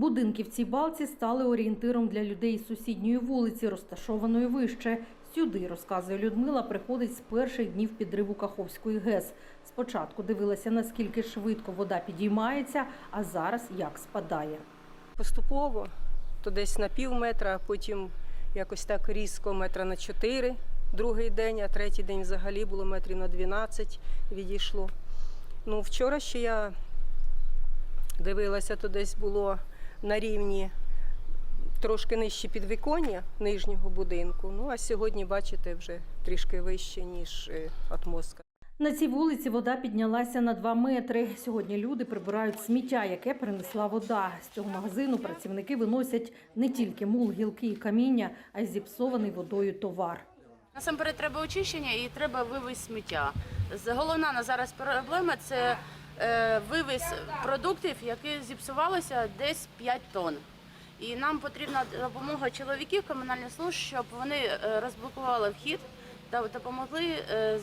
Будинки в цій балці стали орієнтиром для людей з сусідньої вулиці, розташованої вище. Сюди, розказує Людмила, приходить з перших днів підриву Каховської ГЕС. Спочатку дивилася, наскільки швидко вода підіймається, а зараз як спадає. Поступово, то десь на пів метра, потім якось так різко метра на 4 другий день, а третій день взагалі було метрів на 12 відійшло. Ну, вчора ще я дивилася, то десь було на рівні трошки нижче підвіконня нижнього будинку. Ну а сьогодні, бачите, вже трішки вище, ніж е, атмосфера. На цій вулиці вода піднялася на 2 метри. Сьогодні люди прибирають сміття, яке принесла вода. З цього магазину працівники виносять не тільки мул, гілки і каміння, а й зіпсований водою товар. Насамперед треба очищення і треба вивіз сміття. Головна на зараз проблема це вивіз продуктів, які зіпсувалися десь 5 тонн. І нам потрібна допомога чоловіків комунальних служб, щоб вони е, розблокували вхід та допомогли е,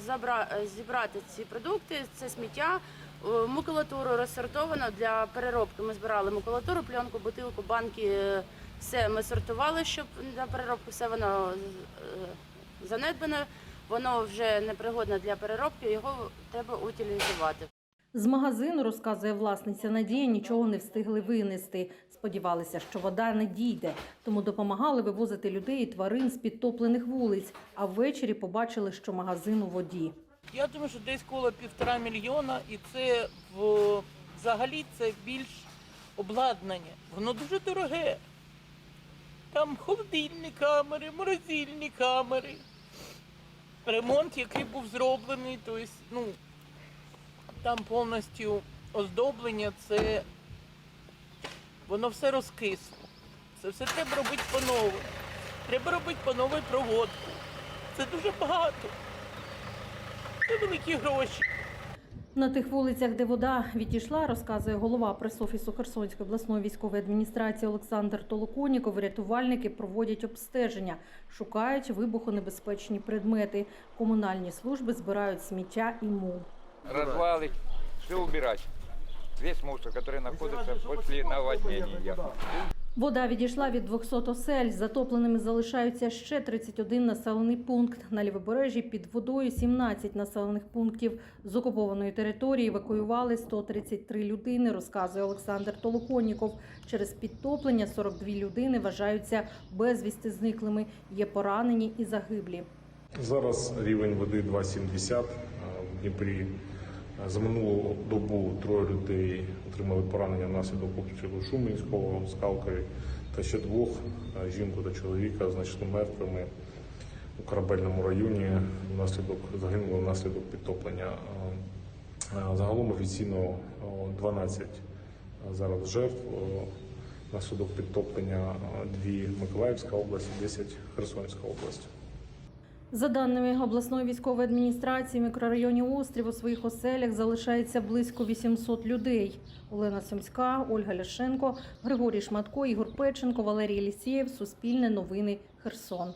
е, зібрати ці продукти, це сміття, е, макулатуру розсортовану для переробки. Ми збирали макулатуру, пленку, бутилку, банки. е, Все ми сортували, щоб для переробки все воно е, занедбане, воно вже непригодне для переробки, його треба утилізувати. З магазину, розказує власниця Надія, нічого не встигли винести. Сподівалися, що вода не дійде, тому допомагали вивозити людей і тварин з підтоплених вулиць, а ввечері побачили, що магазин у воді. Я думаю, що десь коло півтора мільйона, і це взагалі це більш обладнання. Воно дуже дороге. Там холодильні камери, морозильні камери. Ремонт, який був зроблений, тобто, ну, там повністю оздоблення, це воно все розкисло. Це все треба робити по-новому. Треба робити по новій проводку. Це дуже багато. Це великі гроші. На тих вулицях, де вода відійшла, розказує голова пресофісу Херсонської обласної військової адміністрації Олександр Толоконіков. Рятувальники проводять обстеження, шукають вибухонебезпечні предмети. Комунальні служби збирають сміття і мул. Развалить, все убирать. Весь мусор, который находится после наводнения. Вода відійшла від 200 осель. Затопленими залишаються ще 31 населений пункт. На лівобережжі під водою 17 населених пунктів. З окупованої території евакуювали 133 людини, розказує Олександр Толоконніков. Через підтоплення 42 людини вважаються безвісти зниклими. Є поранені і загиблі. Зараз рівень води 2,70 в Дніпрі. За минулу добу троє людей отримали поранення внаслідок обстрілу Шуменського, Скалкові, та ще двох жінку та чоловіка знайшли мертвими у корабельному районі. Внаслідок загинули внаслідок підтоплення. Загалом офіційно 12 зараз жертв. Внаслідок підтоплення дві Миколаївська область, 10 Херсонська область. За даними обласної військової адміністрації, в мікрорайоні Острів у своїх оселях залишається близько 800 людей. Олена Сьомська, Ольга Ляшенко, Григорій Шматко, Ігор Печенко, Валерій Лісєєв. Суспільне новини. Херсон.